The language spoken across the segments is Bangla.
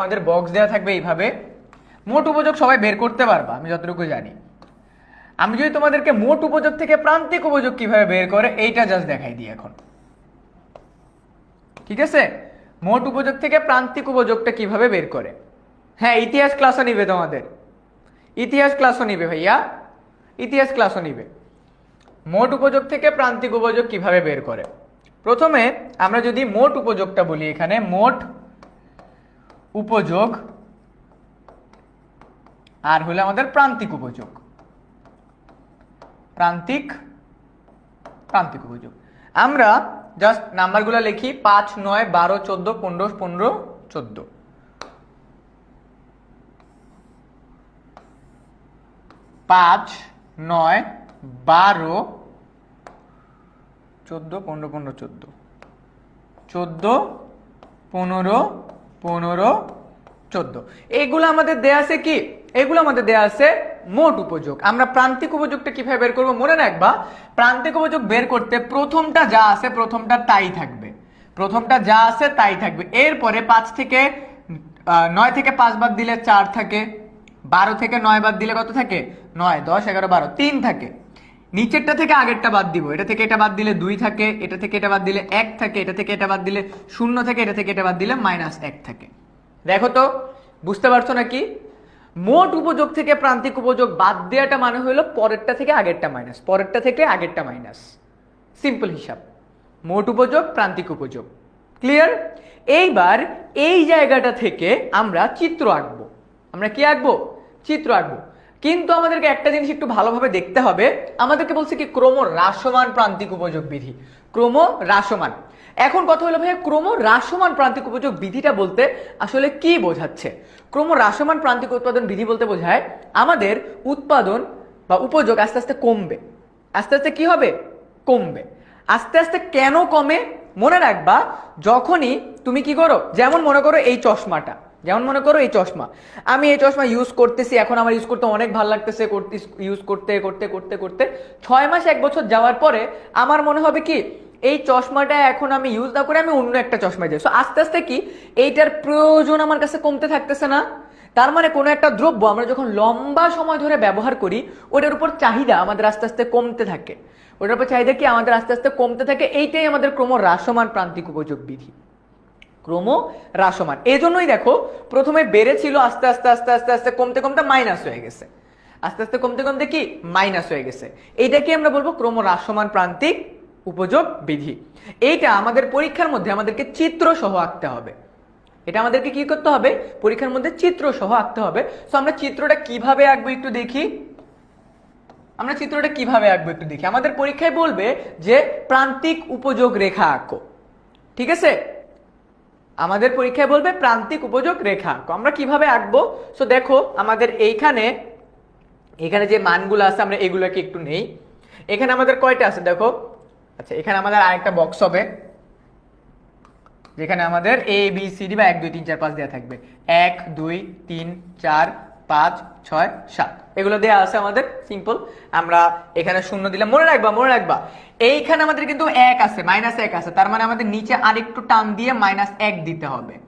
আমাদের বক্স দেওয়া থাকবে এইভাবে। মোট উপযোগ সবাই বের করতে পারবা, আমি যতটুকু জানি। আমি যদি তোমাদেরকে মোট উপযোগ থেকে প্রান্তিক উপযোগ কীভাবে বের করে, এইটা জাস্ট দেখাই দিই এখন। ঠিক আছে? মোট উপযোগ থেকে প্রান্তিক উপযোগটা কীভাবে বের করে? হ্যাঁ ইতিহাস ক্লাসও নিবে তোমাদের। ইতিহাস ক্লাসও নিবে ভাইয়া। ইতিহাস ক্লাসও নিবে। মোট উপযোগ থেকে প্রান্তিক উপযোগ কীভাবে বের করে? প্রথমে আমরা যদি মোট উপযোগটা বলি এখানে, মোট উপযোগ, আর হলো আমাদের প্রান্তিক উপযোগ। প্রান্তিক প্রান্তিক উপযোগ। আমরা জাস্ট নাম্বারগুলো লিখি, পাঁচ, নয়, বারো, চোদ্দ, পনেরো পনেরো, চোদ্দ। পাঁচ, নয়, বারো, চোদ্দ, পনেরো পনেরো, চোদ্দ। চোদ্দ, পনেরো পনেরো, চোদ্দ। এইগুলো আমাদের দেয়া আছে কি? এগুলো আমাদের দেয়া আছে মোট উপযোগ। আমরা প্রান্তিক উপযোগটা কীভাবে বের করব? মনে রাখবা, প্রান্তিক উপযোগ বের করতে প্রথমটা যা আছে, প্রথমটা তাই থাকবে। প্রথমটা যা আছে, তাই থাকবে। এরপরে পাঁচ থেকে নয় থেকে পাঁচ বাদ দিলে চার থাকে, বারো থেকে নয় বাদ দিলে কত থাকে? নয়, দশ, এগারো, বারো, তিন থাকে। নিচেরটা থেকে আগেরটা বাদ দিব। এটা থেকে এটা বাদ দিলে দুই থাকে, এটা থেকে এটা বাদ দিলে এক থাকে, এটা থেকে এটা বাদ দিলে শূন্য থাকে, এটা থেকে এটা বাদ দিলে মাইনাস এক থাকে। দেখো তো, বুঝতে পারছ নাকি? মোট উপযোগ থেকে প্রান্তিক উপযোগ বাদ দেওয়াটা মানে হলো পরেরটা থেকে আগেরটা মাইনাস, পরেরটা থেকে আগেরটা মাইনাস। সিম্পল হিসাব। মোট উপযোগ, প্রান্তিক উপযোগ। ক্লিয়ার? এইবার এই জায়গাটা থেকে আমরা চিত্র আঁকবো। আমরা কি আঁকবো? চিত্র আঁকবো। কিন্তু আমাদেরকে একটা জিনিস একটু ভালোভাবে দেখতে হবে। আমাদেরকে বলছে কি, ক্রম হ্রাসমান প্রান্তিক উপযোগ বিধি। ক্রম হ্রাসমান। এখন কথা হলো ভাইয়া, ক্রম হ্রাসমান প্রান্তিক উপযোগ বিধিটা বলতে আসলে কি বোঝাচ্ছে? ক্রম হ্রাসমান প্রান্তিক উৎপাদন বিধি বলতে বোঝায়, আমাদের উৎপাদন বা উপযোগ আস্তে আস্তে কমবে। আস্তে আস্তে কি হবে? কমবে। আস্তে আস্তে কেন কমে? মনে রাখবা, যখনই তুমি কি করো? যেমন মনে করো এই চশমাটা। যেমন মনে করো এই চশমা। আমি এই চশমা ইউজ করতেছি, এখন আমার ইউজ করতে অনেক ভালো লাগতেছে ইউজ করতে করতে করতে করতে। ছয় মাস, এক বছর যাওয়ার পরে আমার মনে হবে কি, এই চশমাটা এখন আমি ইউজ না করে আমি অন্য একটা চশমা যাই। সো আস্তে আস্তে কি, এইটার প্রয়োজন আমার কাছে কমতে থাকতেছে না। তার মানে কোনো একটা দ্রব্য আমরা যখন লম্বা সময় ধরে ব্যবহার করি, ওটার উপর চাহিদা আমাদের আস্তে আস্তে কমতে থাকে। ওটার উপর চাহিদা কি আমাদের আস্তে আস্তে কমতে থাকে? এইটাই আমাদের ক্রম হ্রাসমান প্রান্তিক উপযোগ বিধি ক্রম হ্রাসমান এই জন্যই দেখো, প্রথমে বেড়েছিল, আস্তে আস্তে আস্তে আস্তে আস্তে, কমতে কমতে মাইনাস হয়ে গেছে। আস্তে আস্তে, কমতে কমতে কি? মাইনাস হয়ে গেছে। এইটাকে আমরা বলব ক্রম হ্রাসমান প্রান্তিক উপযোগ বিধি। এইটা আমাদের পরীক্ষার মধ্যে আমাদেরকে চিত্র সহ আঁকতে হবে। এটা আমাদেরকে কি করতে হবে? পরীক্ষার মধ্যে চিত্র সহ আঁকতে হবে। সো আমরা চিত্রটা কীভাবে আঁকবো একটু দেখি। আমরা চিত্রটা কীভাবে আঁকবো একটু দেখি। আমাদের পরীক্ষায় বলবে যে প্রান্তিক উপযোগ রেখা আঁকো। ঠিক আছে? আমাদের পরীক্ষায় বলবে প্রান্তিক উপযোগ রেখা। আমরা কীভাবে আঁকবো? সো দেখো, আমাদের এইখানে, এখানে যে মানগুলো আছে, আমরা এগুলোকে একটু নেই। এখানে আমাদের কয়টা আছে দেখো? আচ্ছা এখানে আমাদের আরেকটা বক্স হবে, যেখানে আমাদের এ বি সি ডি বা এক, দুই, তিন, চার, পাঁচ দেওয়া থাকবে। এক, দুই, তিন, চার, পাঁচ, ছয়, সাত। এগুলো দেওয়া আছে আমাদের সিম্পল আমরা এখানে শূন্য দিলাম। মনে রাখবা মনে রাখবা। এইখানে আমাদের কিন্তু এক আছে মাইনাস এক আছে। তার মানে আমাদের নিচে আরেকটু টান দিয়ে মাইনাস এক দিতে হবে।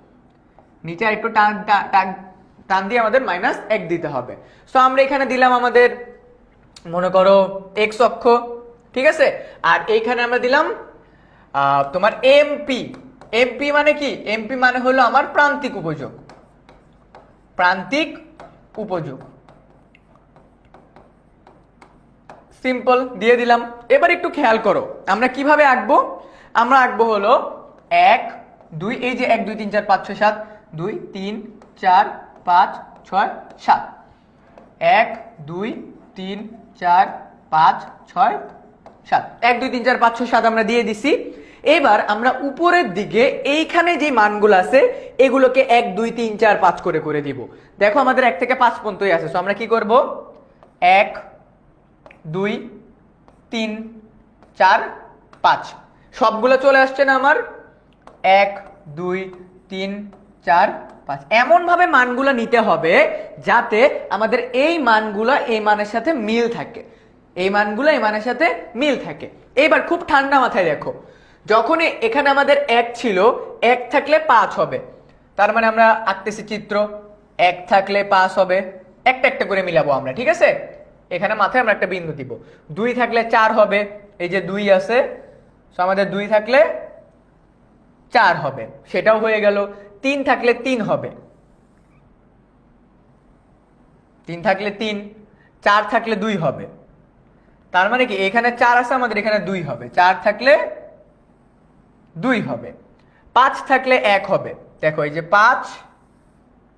নিচে আরেকটু টান টান- দিয়ে আমাদের মাইনাস এক দিতে হবে। সো আমরা এখানে দিলাম আমাদের, মনে করো এক্স অক্ষ, ঠিক আছে? আর এইখানে আমরা দিলাম তোমার এমপি এমপি মানে কি? এমপি মানে হলো আমার প্রান্তিক উপযোগ। প্রান্তিক উপযোগ। সিম্পল দিয়ে দিলাম। এবার একটু খেয়াল করো, আমরা কীভাবে আঁকবো? আমরা আঁকবো হলো এক, দুই, এই যে এক, দুই, তিন, চার, পাঁচ, ছয়, সাত, দুই, তিন, চার, পাঁচ, ছয়, সাত। এক, দুই, তিন, চার, পাঁচ, ছয়, সাত। এক, দুই, তিন, চার, পাঁচ, ছয়, সাত আমরা দিয়ে দিছি। এবার আমরা উপরের দিকে এইখানে যে মানগুলো আছে, এগুলোকে এক, দুই, তিন, চার, পাঁচ করে করে দিব। দেখো আমাদের এক থেকে পাঁচ পর্যন্তই আছে, তো আমরা কি করব? এক দুই, তিন, চার, পাঁচ। সবগুলো চলে আসছে না আমার? এক, দুই, তিন, চার, পাঁচ। এমন ভাবে মানগুলো নিতে হবে যাতে আমাদের এই মানগুলো এই মানের সাথে মিল থাকে। এই মানগুলো এই মানের সাথে মিল থাকে। এবার খুব ঠান্ডা মাথায় দেখো। যখন এখানে আমাদের এক ছিল, এক থাকলে পাঁচ হবে। তার মানে আমরা আঁকতেছি চিত্র, এক থাকলে পাঁচ হবে। একটা একটা করে মিলাবো আমরা, ঠিক আছে? এখানে মাথায় আমরা একটা বিন্দু দিব। দুই থাকলে চার হবে, এই যে দুই আছে আমাদের দুই থাকলে চার হবে, সেটাও হয়ে গেল। তিন থাকলে তিন হবে। তিন থাকলে তিন, চার থাকলে দুই হবে। তার মানে কি, এখানে চার আছে, আমাদের এখানে দুই হবে। চার থাকলে দুই হবে। পাঁচ থাকলে এক হবে। দেখো, এই যে পাঁচ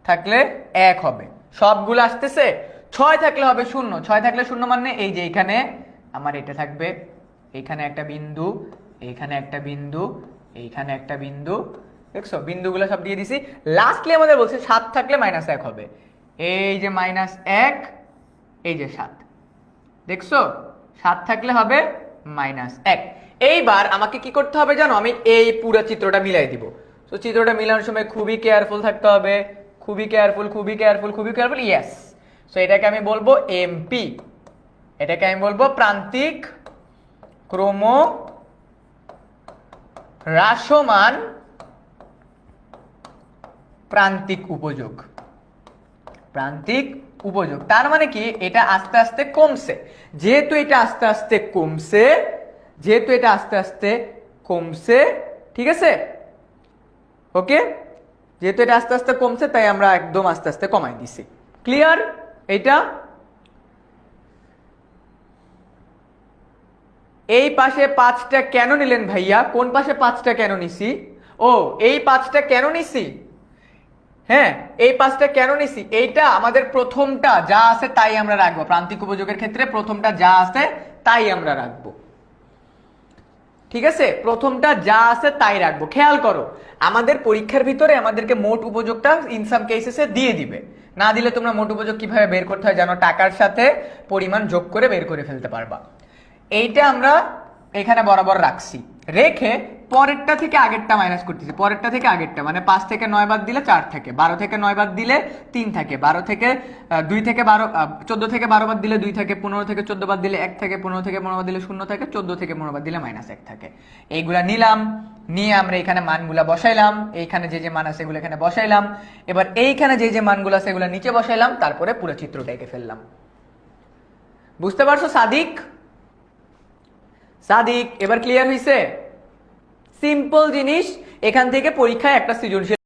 থাকলে এক হবে। সবগুলো আসতেছে ছয় থাকলে হবে শূন্য। ছয় থাকলে শূন্য মানে এই যে এখানে আমার এটা থাকবে। এইখানে একটা বিন্দু এইখানে একটা বিন্দু এইখানে একটা বিন্দু। দেখছ? বিন্দুগুলো সব দিয়ে দিছি। লাস্টলি আমাদের বলছে সাত থাকলে মাইনাস এক হবে। এই যে মাইনাস এক, এই যে সাত। দেখছ? সাত থাকলে হবে মাইনাস এক। এইবার আমাকে কি করতে হবে জানো? আমি এই পুরো চিত্রটা মিলাই দিব। তো চিত্রটা মিলানোর সময় খুবই কেয়ারফুল থাকতে হবে। খুবই কেয়ারফুল খুবই কেয়ারফুল খুবই কেয়ারফুল ইয়েস সো এটাকে আমি বলব এমপি এটাকে আমি বলব প্রান্তিক ক্রম হ্রাসমান প্রান্তিক উপযোগ। প্রান্তিক উপযোগ। তার মানে কি? এটা আস্তে আস্তে কমছে। যেহেতু এটা আস্তে আস্তে কমছে, যেহেতু এটা আস্তে আস্তে কমছে, ঠিক আছে? ওকে যেহেতু এটা আস্তে আস্তে কমছে, তাই আমরা একদম আস্তে আস্তে কমাই দিছি। ক্লিয়ার এটা? এই পাশে পাঁচটা কেন নিলেন ভাইয়া? কোন পাশে পাঁচটা কেন নিছি? ও, এই পাঁচটা কেন নিছি? হ্যাঁ এই পাঁচটা কেন নিছি? এইটা আমাদের প্রথমটা, যা আছে তাই আমরা রাখব। প্রান্তিক উপযোগের ক্ষেত্রে প্রথমটা যা আছে তাই আমরা রাখব। ঠিক আছে? প্রথমটা যা আছে তাই রাখব। খেয়াল করো, আমাদের পরীক্ষার ভিতরে আমাদেরকে মোট উপযোগটা ইনসাম কেসেসে দিয়ে দিবে। না দিলে তোমরা মোট উপযোগ কীভাবে বের করতে হয় জানো? টাকার সাথে পরিমাণ যোগ করে বের করে ফেলতে পারবা। এইটা আমরা এখানে বরাবর রাখছি। রেখে পরেরটা থেকে আগেরটা মাইনাস করতেছি। পরেরটা থেকে আগেরটা মানে পাঁচ থেকে নয় বাদ দিলে চার থাকে। বারো থেকে নয় বাদ দিলে তিন থাকে। বারো থেকে দুই থেকে বারো চোদ্দ থেকে বারো বাদ দিলে দুই থাকে। পনেরো থেকে চোদ্দ বাদ দিলে এক থাকে। পনেরো থেকে পনেরো বাদ দিলে শূন্য থাকে। চোদ্দ থেকে পনেরো বাদ দিলে মাইনাস এক থাকে। এইগুলা নিলাম, নিয়ে আমরা এখানে মানগুলা বসাইলাম। এইখানে যে যে মান আছে এগুলো এখানে বসাইলাম। এবার এইখানে যে যে মানগুলো আছে এগুলো নিচে বসাইলাম। তারপরে পুরো চিত্রটা এঁকে ফেললাম। বুঝতে পারছ, সাদিক? সাদিক, এবার ক্লিয়ার হইছে? সিম্পল জিনিস এখান থেকে পরীক্ষায় একটা সৃজনশীল